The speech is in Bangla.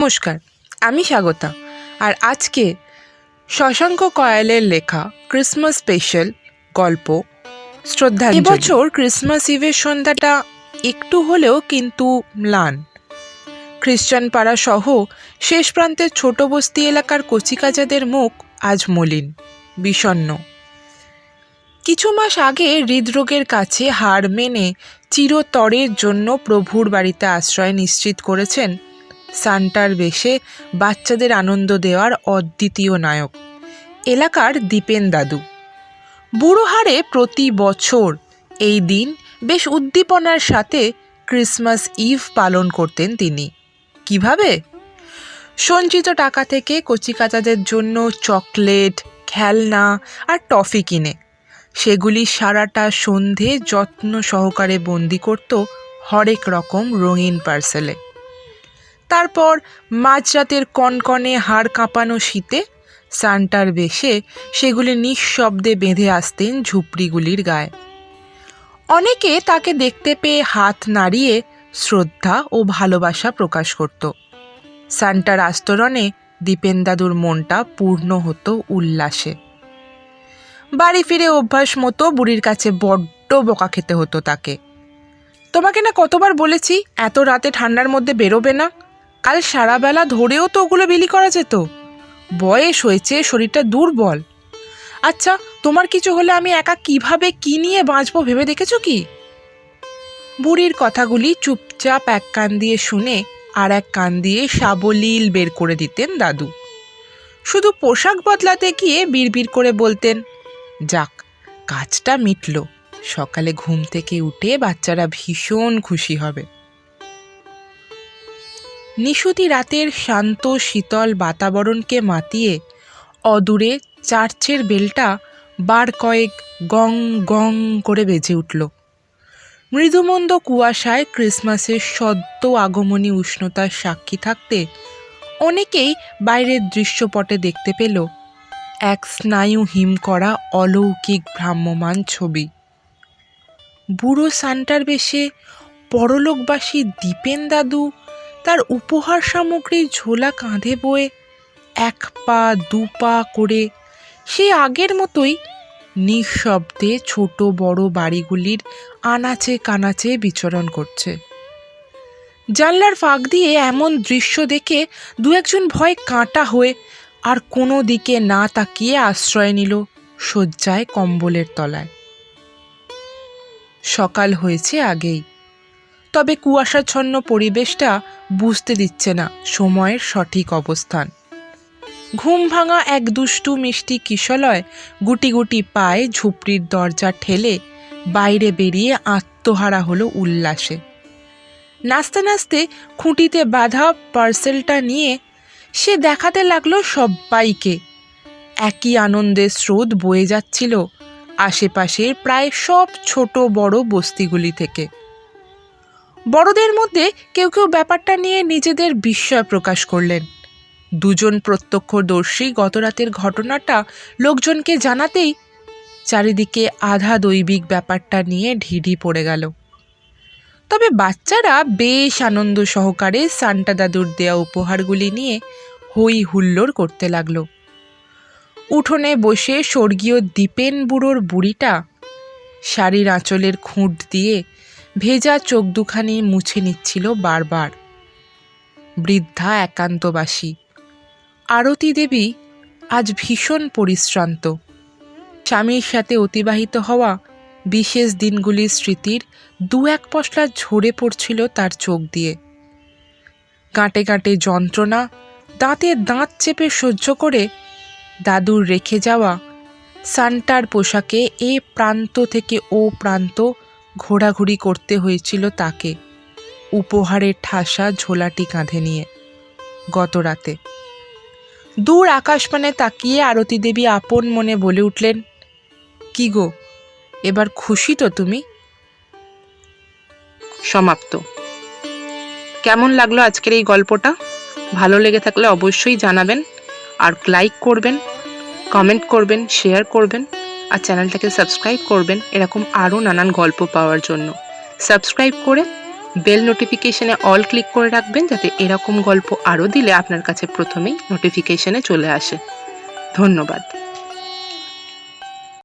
নমস্কার, আমি স্বাগতা। আর আজকে শশাঙ্ক কয়ালের লেখা ক্রিসমাস স্পেশাল গল্প, শ্রদ্ধাঞ্জলি। এবছর ক্রিসমাস ইভের সন্ধ্যাটা একটু হলেও কিন্তু ম্লান। খ্রিস্টান পাড়া সহ শেষ প্রান্তের ছোট বস্তি এলাকার কচিকাজাদের মুখ আজ মলিন বিষণ্ণ কিছু মাস আগে হৃদরোগের কাছে হার মেনে চিরতরের জন্য প্রভুর বাড়িতে আশ্রয় নিশ্চিত করেছেন সান্টার বেশে বাচ্চাদের আনন্দ দেওয়ার অদ্বিতীয় নায়ক। এলাকার দীপেন দাদু। বুড়ো হারে প্রতি বছর এই দিন বেশ উদ্দীপনার সাথে ক্রিসমাস ইভ পালন করতেন তিনি। কীভাবে? সঞ্চিত টাকা থেকে কচিকাচাদের জন্য চকলেট, খেলনা আর টফি কিনে। সেগুলি সারাটা সন্ধে যত্ন সহকারে বন্দি করত হরেক রকম রঙিন পার্সেলে। তারপর মাঝরাতের কনকনে হাড় কাঁপানো শীতে সান্টার বেশে সেগুলি নিঃশব্দে বেঁধে আসতেন ঝুপড়িগুলির গায়ে। অনেকে তাকে দেখতে পেয়ে হাত নাড়িয়ে শ্রদ্ধা ও ভালোবাসা প্রকাশ করত। সান্টার আস্তরণে দীপেন দাদুর মনটা পূর্ণ হতো উল্লাসে। বাড়ি ফিরে অভ্যাস মতো বুড়ির কাছে বড্ড বকা খেতে হতো তাকে। তোমাকে না কতবার বলেছি, এত রাতে ঠান্ডার মধ্যে বেরোবে না? কাল সারাবেলা ধরেও তো ওগুলো বিলি করা যেত। বয়স হয়েছে, শরীরটা দুর্বল। আচ্ছা তোমার কিছু হলে আমি একা কীভাবে কি নিয়ে বাঁচবো ভেবে দেখেছ কি? বুড়ির কথাগুলি চুপচাপ এক কান দিয়ে শুনে আর এক কান দিয়ে সাবলীল বের করে দিতেন দাদু। শুধু পোশাক বদলাতে গিয়ে বিড়বিড় করে বলতেন, যাক, কাজটা মিটল। সকালে ঘুম থেকে উঠে বাচ্চারা ভীষণ খুশি হবে। নিশুতি রাতের শান্ত, শীতল বাতাবরণকে মাতিয়ে অদূরে চার্চের বেলটা বার কয়েক গং গং করে বেজে উঠল। মৃদুমন্দ কুয়াশায় ক্রিসমাসের সদ্য আগমনী উষ্ণতার সাক্ষী থাকতে অনেকেই বাইরের দৃশ্যপটে দেখতে পেল এক স্নায়ু হিম করা অলৌকিক ভ্রাম্যমান ছবি। বুড়ো সান্টার বেশে পরলোকবাসী দীপেন দাদু তার উপহার সামগ্রীর ঝোলা কাঁধে বয়ে এক পা, দু পা করে সে আগের মতোই নিঃশব্দে ছোট বড় বাড়িগুলির আনাচে কানাচে বিচরণ করছে। জানলার ফাঁক দিয়ে এমন দৃশ্য দেখে দু একজন ভয় কাঁটা হয়ে আর কোনো দিকে না তাকিয়ে আশ্রয় নিল শয্যায় কম্বলের তলায়। সকাল হয়েছে আগেই। তবে কুয়াশাচ্ছন্ন পরিবেশটা বুঝতে দিচ্ছে না সময়ের সঠিক অবস্থান। ঘুম ভাঙা এক দুষ্টু মিষ্টি কিশলয় গুটি গুটি পায়ে ঝুপড়ির দরজা ঠেলে বাইরে বেরিয়ে আত্মহারা হলো উল্লাসে। নাচতে নাচতে খুঁটিতে বাঁধা পার্সেলটা নিয়ে সে দেখাতে লাগল সব্বাইকে। একই আনন্দের স্রোত বয়ে যাচ্ছিল আশেপাশের প্রায় সব ছোট বড় বস্তিগুলি থেকে। বড়দের মধ্যে কেউ কেউ ব্যাপারটা নিয়ে নিজেদের বিস্ময় প্রকাশ করলেন। দুজন প্রত্যক্ষদর্শী গতরাতের ঘটনাটা লোকজনকে জানাতেই চারিদিকে আধা দৈবিক ব্যাপারটা নিয়ে ঢিঢি পড়ে গেল। তবে বাচ্চারা বেশ আনন্দ সহকারে সান্টা দাদুর দেয়া উপহারগুলি নিয়ে হই হুল্লোড় করতে লাগল। উঠোনে বসে স্বর্গীয় দীপেন বুড়োর বুড়িটা শাড়ির আঁচলের খুঁট দিয়ে ভেজা চোখ দুখানি মুছে নিচ্ছিল বারবার। বৃদ্ধা একান্তবাসী। আরতি দেবী আজ ভীষণ পরিশ্রান্ত। স্বামীর সাথে অতিবাহিত হওয়া বিশেষ দিনগুলির স্মৃতির দু এক পশলা ঝরে পড়ছিল তার চোখ দিয়ে। গাঁটে গাঁটে যন্ত্রণা দাঁতে দাঁত চেপে সহ্য করে দাদুর রেখে যাওয়া সান্টার পোশাকে এ প্রান্ত থেকে ও প্রান্ত ঘোরাঘুরি করতে হয়েছিল তাকে। উপহারের ঠাসা ঝোলাটি কাঁধে নিয়ে। গত রাতে। দূর আকাশপানে তাকিয়ে আরতি দেবী আপন মনে বলে উঠলেন, কি গো, এবার খুশি তো তুমি? সমাপ্ত। কেমন লাগল আজকের এই গল্পটা? ভালো লেগে থাকলে অবশ্যই জানাবেন, আর লাইক করবেন কমেন্ট করবেন শেয়ার করবেন। আর চ্যানেলটাকে সাবস্ক্রাইব করবেন এরকম আরও নানান গল্প পাওয়ার জন্য। সাবস্ক্রাইব করে বেল নোটিফিকেশানে অল ক্লিক করে রাখবেন যাতে এরকম গল্প আরও দিলে আপনার কাছে প্রথমেই নোটিফিকেশানে চলে আসে। ধন্যবাদ।